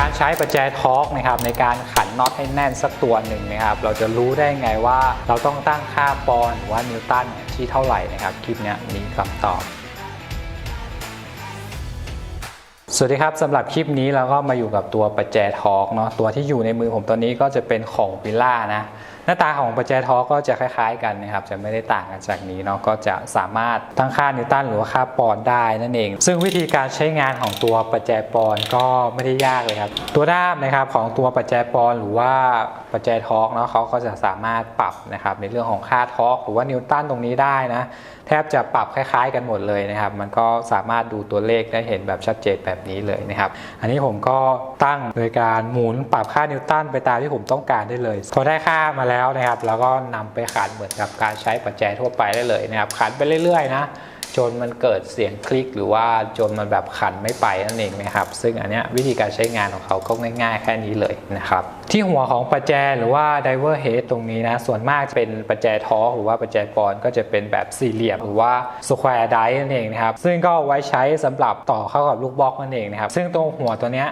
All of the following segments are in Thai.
การใช้ประแจทอร์กนะครับในการขันน็อตให้แน่นสักตัวหนึ่งนะครับเราจะรู้ได้ไงว่าเราต้องตั้งค่าปอนหรือว่านิวตันที่เท่าไหร่นะครับคลิปนี้มีคำตอบสวัสดีครับสำหรับคลิปนี้เราก็มาอยู่กับตัวประแจทอร์กเนาะตัวที่อยู่ในมือผมตอนนี้ก็จะเป็นของวิลล่านะ หน้าตาของประแจทอร์กก็จะคล้าย ๆ กันนะครับ จะไม่ได้ต่างกันจากนี้เนาะก็จะสามารถตั้งค่านิวตันหรือว่าค่าปอนด์ได้นั่นเอง ซึ่งวิธีการใช้งานของตัวประแจปอนด์ก็ไม่ได้ยากเลยครับ ตัวด้ามนะครับของตัวประแจปอนด์หรือว่าประแจทอร์กเนาะเขาก็จะสามารถปรับนะครับในเรื่องของค่าทอกหรือว่านิวตันตรงนี้ได้นะแทบจะปรับคล้าย ๆ กันหมดเลยนะครับ มันก็สามารถดูตัวเลขได้เห็นแบบชัดเจนแบบนี้เลยนะครับ อันนี้ผมก็ตั้งโดยการหมุนปรับค่านิวตันไปตามที่ผมต้องการได้เลยพอได้ค่ามาแล้วแล้วนะครับ แล้วก็นำไปขันเหมือนกับการใช้ปัจจัยทั่วไปได้เลยนะครับ ขันไปเรื่อยๆนะจนมันเกิดเสียงคลิกหรือว่าจนมันแบบขันไม่ไปนั่นเองนะครับ ซึ่งอันเนี้ยวิธีการใช้งานของเขาก็ง่ายๆ แค่นี้เลยนะครับ ที่หัวของประแจหรือว่าไดเวอร์เฮดตรงนี้นะ ส่วนมากจะเป็นประแจทอหรือว่าประแจปอนก็จะเป็นแบบสี่เหลี่ยมหรือว่าสแควร์ไดนั่นเองนะครับ ซึ่งก็ไว้ใช้สำหรับต่อเข้ากับลูกบล็อกนั่นเองนะครับ ซึ่งตรงหัวตัวเนี้ย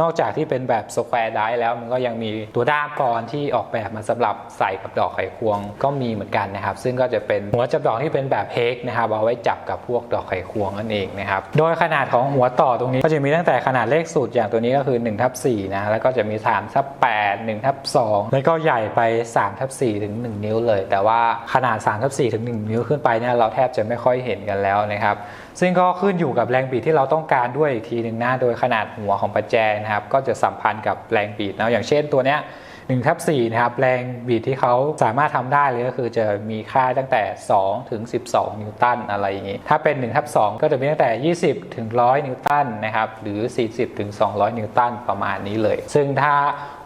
นอกจากที่เป็นแบบสแควร์ได้แล้วมันก็ยังมีตัวด้ามปอนที่ออกแบบมาสำหรับใส่กับดอกไขควงก็มีเหมือนกันนะครับ ซึ่งก็จะเป็นหัวจับดอกที่เป็นแบบเฮกนะครับเอาไว้จับกับพวกดอกไขควงนั่นเองนะครับโดยขนาดของหัวต่อตรงนี้ก็จะมีตั้งแต่ขนาดเลขสูตรอย่างตัวนี้ก็คือ1ทับ4นะแล้วก็จะมี3ทับ8 1ทับ2แล้วก็ใหญ่ไป3ทับ4ถึง 1 นิ้วเลย แต่ว่าขนาด3ทับ4ถึง 1 นิ้วขึ้นไปเนี่ยเราแทบจะไม่ค่อยเห็นกันแล้วนะครับ ซึ่งก็ขึ้นอยู่กับแรงบีดที่เราต้องการด้วยอีกทีหนึ่งนะโดยขนาดหัวของประแจนะครับ ก็จะสัมพันธ์กับแรงบีดนะอย่างเช่นตัวเนี้ย1ทับ4นะครับแรงบีดที่เขาสามารถทำได้เลยก็คือจะมีค่าตั้งแต่ 2 ถึง 12 นิวตันอะไรอย่างนี้ ถ้าเป็น1ทับ2ก็จะมีตั้งแต่ 20 ถึง 100 นิวตันนะครับหรือ 40 ถึง 200 นิวตันประมาณนี้เลย ซึ่งถ้า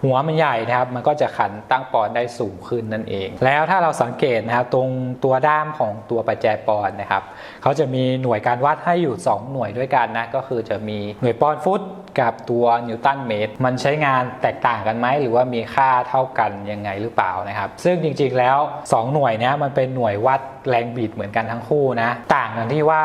หัวมันใหญ่นะครับ มันก็จะขันตั้งปอนด์ได้สูงขึ้นนั่นเอง แล้วถ้าเราสังเกตนะครับตรงตัวด้ามของตัวประแจปอนด์นะครับเขาจะมีหน่วยการวัดให้อยู่ 2 หน่วยด้วยกันนะก็คือจะมีหน่วยปอนด์ฟุตกับตัวนิวตันเมตรมันใช้งานแตกต่างกันไหมหรือว่ามีค่าเท่ากันยังไงหรือเปล่านะครับ ซึ่งจริงๆแล้ว 2 หน่วยนี้มันเป็นหน่วยวัดแรงบิดเหมือนกันทั้งคู่นะ ต่างกันที่ว่า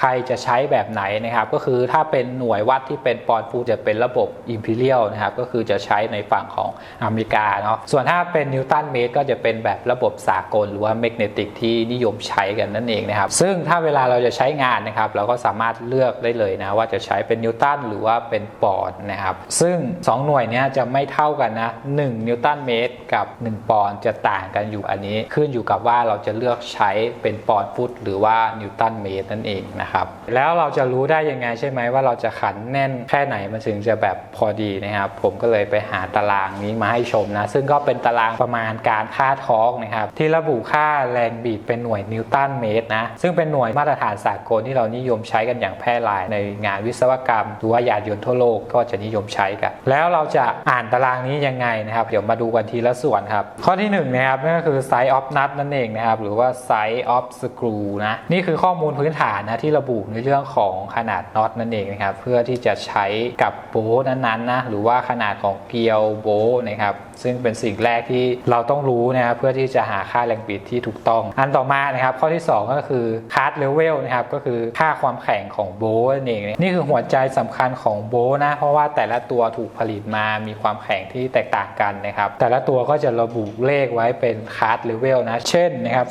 ใครจะใช้แบบไหนนะครับ ก็คือถ้าเป็นหน่วยวัดที่เป็นปอนด์ฟูจะเป็นระบบ Imperial นะครับ ก็คือจะใช้ในฝั่งของอเมริกาเนาะส่วนถ้าเป็นนิวตันเมตรก็จะเป็นแบบระบบสากล หรือว่าแมกเนติกที่นิยมใช้กันนั่นเองนะครับ ซึ่งถ้าเวลาเราจะใช้งานนะครับ เราก็สามารถเลือกได้เลยนะว่าจะใช้เป็นนิวตันหรือว่าเป็นปอนด์นะครับ ซึ่ง 2 หน่วยนี้จะไม่เท่ากันนะ1นิวตันเมตรกับ 1 ปอนด์จะต่างกันอยู่อันนี้ ขึ้นอยู่กับว่าเราจะเลือกใช้เป็นปอนด์ฟุตหรือว่านิวตันเมตรนั่นเองนะครับ แล้วเราจะรู้ได้ยังไงใช่ไหมว่าเราจะขันแน่นแค่ไหนมันถึงจะแบบพอดีนะครับ ผมก็เลยไปหาตารางนี้มาให้ชมนะ ซึ่งก็เป็นตารางประมาณการค่าทอร์กนะครับ ที่ระบุค่าแรงบีดเป็นหน่วยนิวตันเมตรนะ ซึ่งเป็นหน่วยมาตรฐานสากลที่เรานิยมใช้กันอย่างแพร่หลาย ในงานวิศวกรรมหรือว่ายานยนต์ทั่วโลกก็จะนิยมใช้กัน แล้วเราจะอ่านตารางนี้ยังไงนะครับ เดี๋ยวมาดูกันทีละส่วนครับ ข้อที่1นงนะครับนั่นก็คือ size of nut นั่นเองนะครับ หรือว่า size of screw นะ นี่คือข้อมูลพื้นฐานนะที่ระบุในเรื่องของขนาดน็อตนั่นเองนะครับเพื่อที่จะใช้กับโบล์นั้นๆนะหรือว่าขนาดของเกลียวโบล์นะครับซึ่งเป็นสิ่งแรกที่เราต้องรู้นะครับเพื่อที่จะหาค่าแรงบิดที่ถูกต้อง อันต่อมานะครับข้อที่ 2 ก็คือคาร์ดเลเวลนะครับก็คือค่าความแข็งของโบล์นั่นเองนี่คือหัวใจสำคัญของโบล์นะเพราะว่าแต่ละตัวถูกผลิตมามีความแข็งที่แตกต่างกันนะครับแต่ละตัวก็จะระบุเลขไว้เป็นคาร์ดเลเวลนะเช่นนะครับ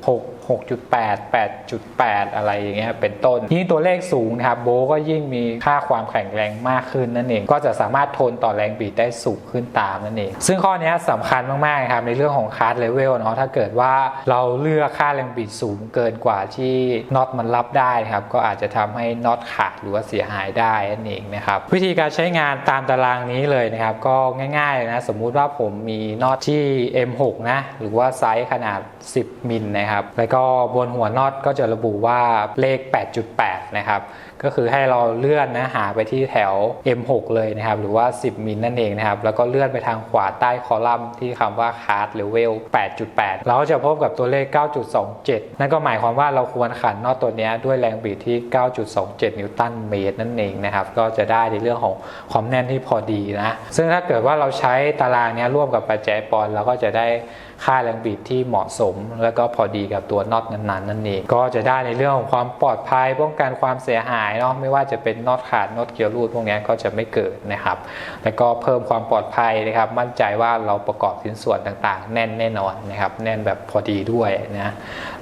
4.6 6.8 8.8 อะไรอย่างเงี้ยเป็นต้น ยิ่งตัวเลขสูงนะครับโบก็ยิ่งมีค่าความแข็งแรงมากขึ้นนั่นเอง ก็จะสามารถทนต่อแรงบีดได้สูงขึ้นตามนั่นเอง ซึ่งข้อนี้สำคัญมากๆครับในเรื่องของคาร์ดเลเวลเนาะถ้าเกิดว่าเราเลือกค่าแรงบีดสูงเกินกว่าที่น็อตมันรับได้ครับก็อาจจะทำให้น็อตขาดหรือว่าเสียหายได้นั่นเองนะครับวิธีการใช้งานตามตารางนี้เลยนะครับก็ง่ายๆเลยนะสมมุติว่าผมมีน็อตที่ M6 นะหรือว่าไซส์ขนาด 10มิลนะครับแล้วก็บนหัวน็อตก็จะระบุว่าเลข 8.8 นะครับ ก็คือให้เราเลื่อนนะหาไปที่แถว M6 เลยนะครับ หรือว่า 10 มิลนั่นเองนะครับ แล้วก็เลื่อนไปทางขวาใต้คอลัมน์ที่คำว่า card level 8.8 เราก็จะพบกับตัวเลข 9.27 นั่นก็หมายความว่าเราควรขันน็อตตัวนี้ด้วยแรงบิดที่ 9.27 นิวตันเมตรนั่นเองนะครับ ก็จะได้ในเรื่องของความแน่นที่พอดีนะ ซึ่งถ้าเกิดว่าเราใช้ตารางนี้ร่วมกับปัจจัยปอนเราก็จะได้ ค่าแรงบิดที่เหมาะสม แล้วก็พอดีกับตัวน็อตนั้นๆนั่นเองก็จะได้ในเรื่องของความปลอดภัยป้องกันความเสียหายเนาะไม่ว่าจะเป็นน็อตขาดน็อตเกี่ยวรูดพวกนี้ก็จะไม่เกิดนะครับ แล้วก็เพิ่มความปลอดภัยนะครับ มั่นใจว่าเราประกอบชิ้นส่วนต่างๆ แน่นแน่นอนนะครับแน่นแบบพอดีด้วยนะ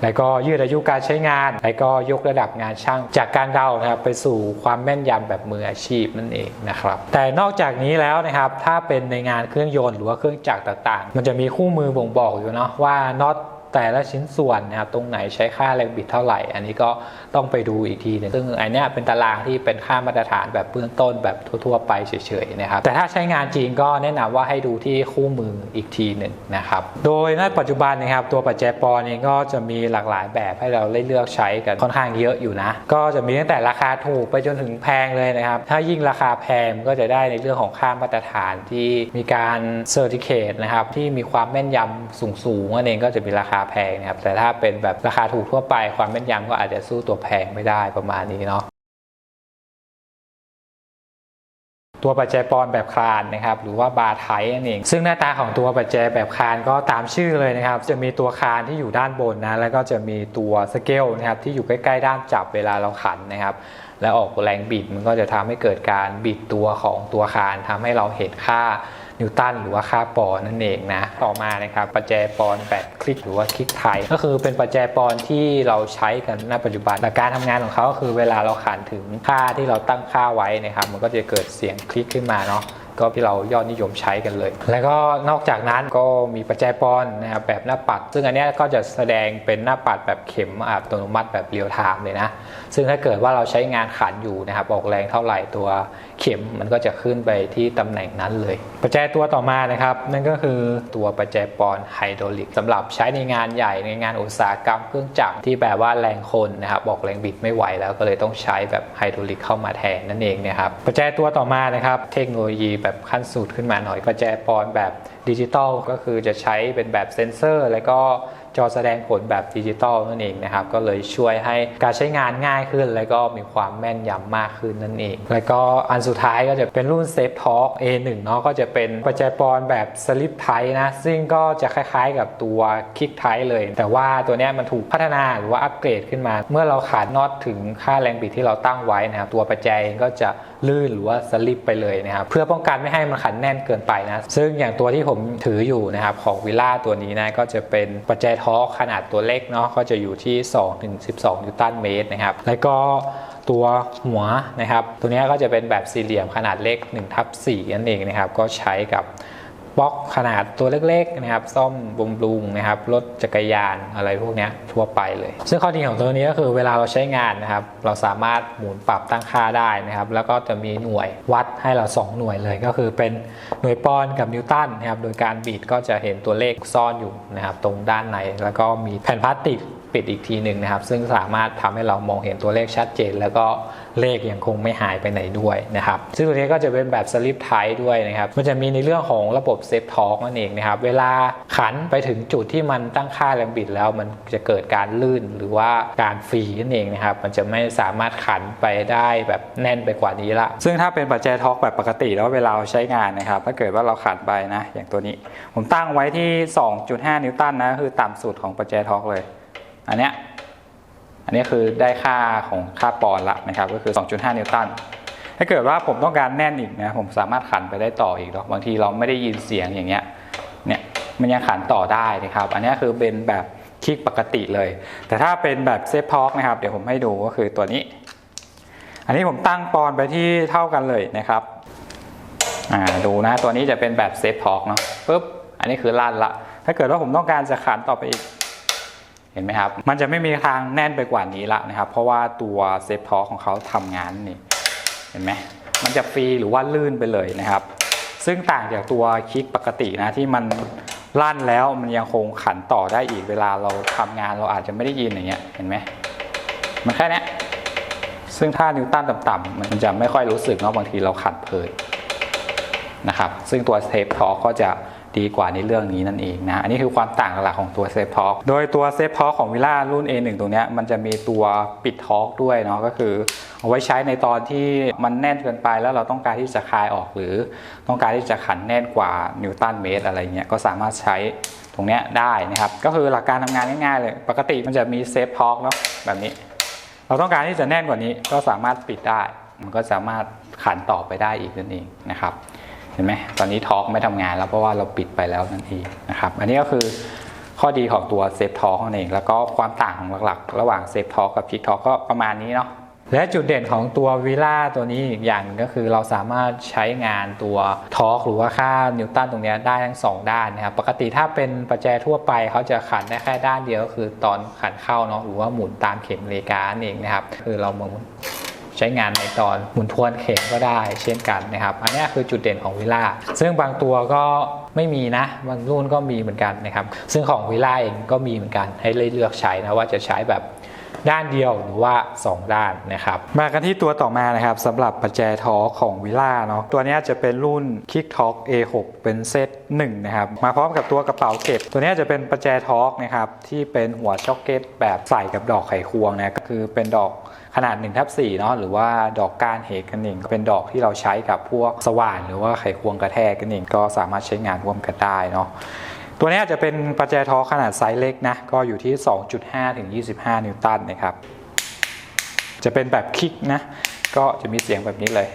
แล้วก็ยืดอายุการใช้งาน แล้วก็ยกระดับงานช่าง จากการเดานะครับไปสู่ความแม่นยำแบบมืออาชีพนั่นเองนะครับแต่นอกจากนี้แล้วนะครับถ้าเป็นในงานเครื่องยนต์หรือว่าเครื่องจักรต่างๆ มันจะมีคู่มือบ่งบอกอยู่เนาะว่าน็อต แต่ละชิ้นส่วนนะครับตรงไหนใช้ค่าแรงบิดเท่าไหร่ อันนี้ก็ต้องไปดูอีกทีหนึงซึ่งอันนี้เป็นตารางที่เป็นค่ามาตรฐานแบบเบื้องต้นแบบทั่วๆไปเฉยๆนะครับแต่ถ้าใช้งานจริงก็แนะนำว่าให้ดูที่คู่มืออีกทีหนึ่งนะครับโดยในปัจจุบันนะครับตัวปัจจัยปอนเองก็จะมีหลากหลายแบบให้เราเลือกใช้กันค่อนข้างเยอะอยู่นะ ก็จะมีตั้งแต่ราคาถูกไปจนถึงแพงเลยนะครับถ้ายิ่งราคาแพงก็จะได้ในเรื่องของค่ามาตรฐานที่มีการเซอร์ติเคตนะครับที่มีความแม่นยำสูงๆนั่นเองก็จะมีราคาแพงนะครับแต่ถ้าเป็นแบบราคาถูกทั่วไปความแม่นยำก็อาจจะสู้ตัวแพงไม่ได้ประมาณนี้เนาะตัวปัจจัยปอนแบบคลานนะครับหรือว่าบาร์ไทนั่นเองซึ่งหน้าตาของตัวปัจจัยแบบคลานก็ตามชื่อเลยนะครับ จะมีตัวคลานที่อยู่ด้านบนนะแล้วก็จะมีตัวสเกลนะครับที่อยู่ใกล้ๆด้านจับเวลาเราขันนะครับ แล้วออกแรงบิดมันก็จะทำให้เกิดการบิดตัวของตัวคานทำให้เราเห็นค่า นิวตันหรือว่าค่าปอนนั่นเองนะ ต่อมานะครับปัจจัยปอนแบบคลิกหรือว่าคลิกไทย ก็คือเป็นปัจจัยปอนที่เราใช้กันณปัจจุบันและการทำงานของเขาก็คือเวลาเราขานถึงค่าที่เราตั้งค่าไว้นะครับ มันก็จะเกิดเสียงคลิกขึ้นมาเนาะ ก็ที่เรายอดนิยมใช้กันเลย แล้วก็นอกจากนั้นก็มีปัจจัยปอนนะครับแบบหน้าปัด ซึ่งอันนี้ก็จะแสดงเป็นหน้าปัดแบบเข็มอัตโนมัติแบบเรียลไทม์เลยนะ ซึ่งถ้าเกิดว่าเราใช้งานขันอยู่นะครับออกแรงเท่าไหร่ตัวเข็มมันก็จะขึ้นไปที่ตำแหน่งนั้นเลย ปัจจัยตัวต่อมานะครับ นั่นก็คือตัวปัจจัยปอนไฮดรอลิกสำหรับใช้ในงานใหญ่ในงานอุตสาหกรรมเครื่องจักรที่แบบว่าแรงคนนะครับออกแรงบิดไม่ไหวแล้วก็เลยต้องใช้แบบไฮดรอลิกเข้ามาแทนนั่นเองนะครับปัจจัยตัวต่อมานะครับเทคโนโลยีแบบขั้นสูตรขึ้นมาหน่อยก็จจัยปอนแบบ ดิจิตอลก็คือจะใช้เป็นแบบเซนเซอร์ แล้วก็จอแสดงผลแบบดิจิตอลนั่นเองนะครับ ก็เลยช่วยให้การใช้งานง่ายขึ้น แล้วก็มีความแม่นยำมากขึ้นนั่นเอง แล้วก็อันสุดท้ายก็จะเป็นรุ่น Safe Talk A1 เนาะก็จะเป็นปัจจัยปอนแบบสลิปไทนะ ซึ่งก็จะคล้ายๆกับตัวคิกไทเลย แต่ว่าตัวนี้มันถูกพัฒนาหรือว่าอัปเกรดขึ้นมา เมื่อเราขาดน็อตถึงค่าแรงบิดที่เราตั้งไว้นะครับตัวปัจจัยเองก็จะลื่นหรือว่าสลิปไปเลยนะครับเพื่อป้องกันไม่ให้มันขันแน่นเกินไปนะซึ่งอย่างตัวที่ผมถืออยู่นะครับของวิลล่าตัวนี้นะก็จะเป็นปัจจัยทอกขนาดตัวเล็กเนาะก็จะอยู่ที่2ถึง12 นิวตันเมตรนะครับแล้วก็ตัวหัวนะครับตัวนี้ก็จะเป็นแบบสี่เหลี่ยมขนาดเล็ก1ทับ4นั่นเองนะครับก็ใช้กับ บล็อกขนาดตัวเล็กๆนะครับซ่อมบำรุงนะครับรถจักรยานอะไรพวกนี้ทั่วไปเลย ซึ่งข้อดีของตัวนี้ก็คือเวลาเราใช้งานนะครับเราสามารถหมุนปรับตั้งค่าได้นะครับ แล้วก็จะมีหน่วยวัดให้เรา 2 หน่วยเลย ก็คือเป็นหน่วยปอนด์กับนิวตันนะครับโดยการบีดก็จะเห็นตัวเลขซ่อนอยู่นะครับตรงด้านในแล้วก็มีแผ่นพลาสติก ปิดอีกทีหนึ่งนะครับ ซึ่งสามารถทำให้เรามองเห็นตัวเลขชัดเจน แล้วก็เลขยังคงไม่หายไปไหนด้วยนะครับ ซึ่งตัวนี้ก็จะเป็นแบบสลิปไทด้วยนะครับ มันจะมีในเรื่องของระบบเซฟทอกนั่นเองนะครับ เวลาขันไปถึงจุดที่มันตั้งค่าแรงบิดแล้วมันจะเกิดการลื่นหรือว่าการฟรีนั่นเองนะครับ มันจะไม่สามารถขันไปได้แบบแน่นไปกว่านี้ละ ซึ่งถ้าเป็นปัจจัยทอกแบบปกติแล้วเวลาใช้งานนะครับ ถ้าเกิดว่าเราขันไปนะ อย่างตัวนี้ ผมตั้งไว้ที่ 2.5 นิวตันนะ คือต่ำสุดของปัจจัยทอกเลย อันเนี้ยอันนี้คือได้ค่าของค่าปอนละนะครับก็คือ 2.5 นิวตันถ้าเกิดว่าผมต้องการแน่นอีกนะผมสามารถขันไปได้ต่ออีกเนาะบางทีเราไม่ได้ยินเสียงอย่างเงี้ยเนี่ยมันยังขันต่อได้นะครับ อันนี้คือเป็นแบบคลิกปกติเลย แต่ถ้าเป็นแบบเซฟพอกนะครับ เดี๋ยวผมให้ดูก็คือตัวนี้ อันนี้ผมตั้งปอนไปที่เท่ากันเลยนะครับอ่าดูนะตัวนี้จะเป็นแบบเซฟพอกเนาะปุ๊บอันนี้คือลั่นละ ถ้าเกิดว่าผมต้องการจะขันต่อไปอีก ห็นไหมครับ มันจะไม่มีทางแน่นไปกว่านี้ละนะครับ เพราะว่าตัวเซฟทอของเขาทำงานนี่ เห็นไหมมันจะฟรีหรือว่าลื่นไปเลยนะครับ ซึ่งต่างจากตัวคลิกปกตินะที่มันลั่นแล้วมันยังคงขันต่อได้อีกเวลาเราทำงานเราอาจจะไม่ได้ยินอย่างเงี้ย เห็นไหมมันแค่นี้ซึ่งถ้านิวตันต่ำๆมันจะไม่ค่อยรู้สึกเนาะบางทีเราขันเพลินนะครับ ซึ่งตัวเซฟทอก็จะ ดีกว่าในเรื่องนี้นั่นเองนะ อันนี้คือความต่างหลักของตัวเซฟท็อโดยตัวเซฟท็อของวิล่ารุ่น A1 ตรงนี้มันจะมีตัวปิดท็อกด้วยเนาะก็คือ เอาไว้ใช้ในตอนที่มันแน่นเกินไปแล้วเราต้องการที่จะคลายออกหรือ ต้องการที่จะขันแน่นกว่านิวตันเมตรอะไรเงี้ยก็สามารถใช้ตรงเนี้ยได้นะครับ ก็คือหลักการทำงานง่ายๆเลย ปกติมันจะมีเซฟท็อกเนาะแบบนี้ เราต้องการที่จะแน่นกว่านี้ก็สามารถปิดได้ มันก็สามารถขันต่อไปได้อีกนั่นเองนะครับ ห็นไหมตอนนี้ทอร์กไม่ทำงานแล้วเพราะว่าเราปิดไปแล้วนั่นเองนะครับ อันนี้ก็คือข้อดีของตัวเซฟทอร์กนั่นเอง แล้วก็ความต่างของหลักๆ ระหว่างเซฟทอร์กกับพิกทอร์กก็ประมาณนี้เนาะและจุดเด่นของตัววิล่าตัวนี้อีกอย่างก็คือเราสามารถใช้งานตัวทอร์กหรือว่าค่านิวตันตรงนี้ได้ทั้งสองด้านนะครับ ปกติถ้าเป็นประแจทั่วไปเขาจะขันได้แค่ด้านเดียวก็คือตอนขันเข้าเนาะหรือว่าหมุนตามเข็มนาฬิกานั่นเองนะครับคือเราหมุน ใช้งานในตอนหมุนทวนเข็มก็ได้เช่นกันนะครับ อันนี้คือจุดเด่นของวิล่าซึ่งบางตัวก็ไม่มีนะบางรุ่นก็มีเหมือนกันนะครับ ซึ่งของวิล่าเองก็มีเหมือนกันให้เลือกใช้นะว่าจะใช้แบบด้านเดียวหรือว่า 2 ด้านนะครับ มากันที่ตัวต่อมานะครับสำหรับประแจทอของวิล่าเนาะตัวนี้จะเป็นรุ่น Kick Talk A6 เป็นเซต1นะครับ มาพร้อมกับตัวกระเป๋าเก็บ ตัวนี้จะเป็นประแจทอนะครับที่เป็นหัวช็อกเก็ตแบบใส่กับดอกไขควงนะก็คือเป็นดอก ขนาด1ทับ4เนาะหรือว่าดอกก้านเฮกกันเองก็เป็นดอกที่เราใช้กับพวกสว่าน หรือว่าไขควงกระแทกกันเองก็สามารถใช้งานร่วมกันได้เนาะตัวนี้จะเป็นประแจทอขนาดไซส์เล็กนะก็อยู่ที่ 2.5 ถึง 25 นิวตันนะครับจะเป็นแบบคลิกนะก็จะมีเสียงแบบนี้เลย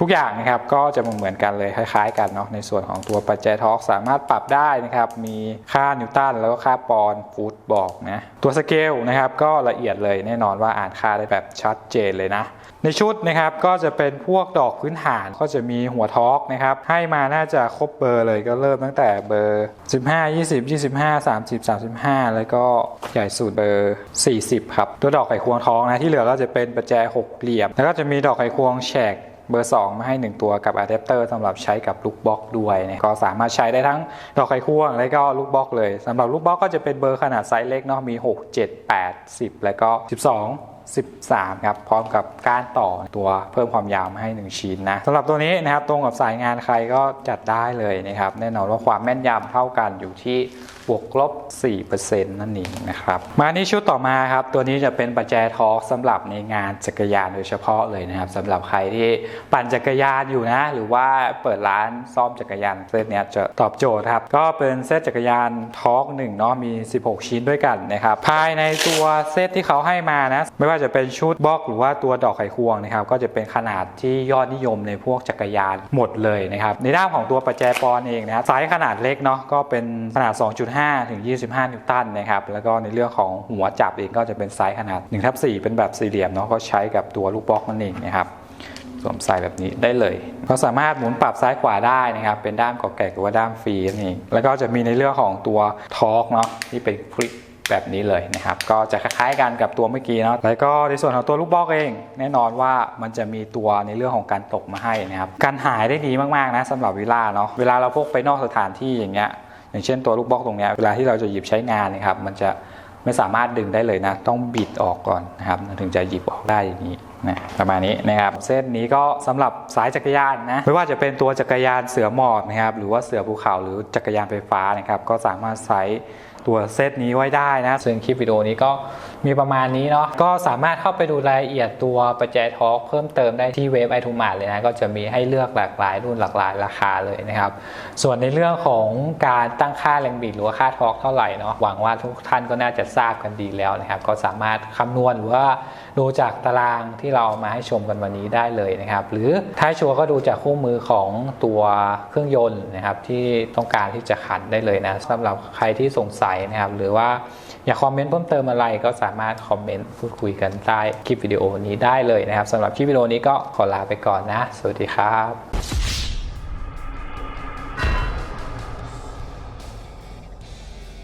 ทุกอย่างนะครับก็จะเหมือนกันเลยคล้ายๆ กันเนาะในส่วนของตัวปัจจัยทอกสามารถปรับได้นะครับ มีค่านิวตันแล้วก็ค่าปอนด์ฟุตบอกนะตัวสเกลนะครับก็ละเอียดเลยแน่นอนว่าอ่านค่าได้แบบชัดเจนเลยนะในชุดนะครับก็จะเป็นพวกดอกพื้นฐานก็จะมีหัวทอกนะครับให้มาน่าจะครบเบอร์เลยก็เริ่มตั้งแต่เบอร์ 15 20 25 30 35 แล้วก็ใหญ่สุดเบอร์ 40 ครับ ตัวดอกไขควงทองนะที่เหลือก็จะเป็นประแจหกเหลี่ยม แล้วก็จะมีดอกไขควงแฉก เบอร์ 2 มาให้ 1 ตัวกับอะแดปเตอร์สำหรับใช้กับลูกบล็อกด้วยนะก็สามารถใช้ได้ทั้งดอกไขควงและก็ลูกบล็อกเลยสำหรับลูกบล็อกก็จะเป็นเบอร์ขนาดไซส์เล็กเนาะมี 6 7 8 10 แล้วก็ 12 13 ครับ พร้อมกับก้านต่อตัวเพิ่มความยาวมาให้ 1 ชิ้นนะสำหรับตัวนี้นะครับตรงกับสายงานใครก็จัดได้เลยนะครับ แน่นอนว่าความแม่นยำเท่ากันอยู่ที่ บวกลบ 4%นั่นเองนะครับ มาที่ชุดต่อมาครับ ตัวนี้จะเป็นปัจแจทอร์กสำหรับในงานจักรยานโดยเฉพาะเลยนะครับสำหรับใครที่ปั่นจักรยานอยู่นะ หรือว่าเปิดร้านซ่อมจักรยานเซตเนี้ยจะตอบโจทย์ครับ ก็เป็นเซตจักรยานทอร์กหนึ่งเนาะมี 16 ชิ้นด้วยกันนะครับ ภายในตัวเซตที่เขาให้มานะ ไม่ว่าจะเป็นชุดบล็อก หรือว่าตัวดอกไขควงนะครับก็จะเป็นขนาดที่ยอดนิยมในพวกจักรยานหมดเลยนะครับในด้านของตัวปัจแจปอนเองนะไซส์ขนาดเล็กเนาะก็เป็นขนาด 2.5ถึง 25 นิวตันนะครับ แล้วก็ในเรื่องของหัวจับเองก็จะเป็นไซส์ขนาด1ทับ4เป็นแบบสี่เหลี่ยมเนาะก็ใช้กับตัวลูกบล็อกนั่นเองนะครับสวมใส่แบบนี้ได้เลยก็สามารถหมุนปรับซ้ายขวาได้นะครับ เป็นด้ามกอแกะหรือว่าด้ามฟรีนั่นเองแล้วก็จะมีในเรื่องของตัวทอร์กเนาะที่เป็นคลิกแบบนี้เลยนะครับ ก็จะคล้ายๆกันกับตัวเมื่อกี้เนาะแล้วก็ในส่วนของตัวลูกบล็อกเอง แน่นอนว่ามันจะมีตัวในเรื่องของการตกมาให้นะครับการหายได้ดีมากๆนะสำหรับวิล่าเนาะเวลาเราพกไปนอกสถานที่อย่างเงี้ย อย่างเช่นตัวลูกบล็อกตรงนี้เวลาที่เราจะหยิบใช้งานนะครับ มันจะไม่สามารถดึงได้เลยนะ ต้องบิดออกก่อนนะครับ ถึงจะหยิบออกได้อย่างนี้นะประมาณนี้นะครับเส้นนี้ก็สำหรับสายจักรยานนะไม่ว่าจะเป็นตัวจักรยานเสือหมอบนะครับหรือว่าเสือภูเขาหรือจักรยานไฟฟ้านะครับ ก็สามารถใช้ ตัวเซตนี้ไว้ได้นะซึ่งคลิปวิดีโอนี้ก็มีประมาณนี้เนาะก็สามารถเข้าไปดูรายละเอียดตัวประแจทอกเพิ่มเติมได้ที่เว็บไอทูมาร์เลยนะ ก็จะมีให้เลือกหลากหลายรุ่นหลากหลายราคาเลยนะครับ ส่วนในเรื่องของการตั้งค่าแรงบิดหรือว่าค่าทอกเท่าไหร่เนาะหวังว่าทุกท่านก็น่าจะทราบกันดีแล้วนะครับ ก็สามารถคำนวณหรือว่าดูจากตารางที่เรามาให้ชมกันวันนี้ได้เลยนะครับ หรือท้ายชัวร์ก็ดูจากคู่มือของตัวเครื่องยนต์นะครับที่ต้องการที่จะขันได้เลยนะสำหรับใครที่สงสัยนะครับ หรือว่าอยากคอมเมนต์เพิ่มเติมอะไรก็สามารถคอมเมนต์พูดคุยกันใต้คลิปวิดีโอนี้ได้เลยนะครับสำหรับคลิปวิดีโอนี้ก็ขอลาไปก่อนนะ สวัสดีครับ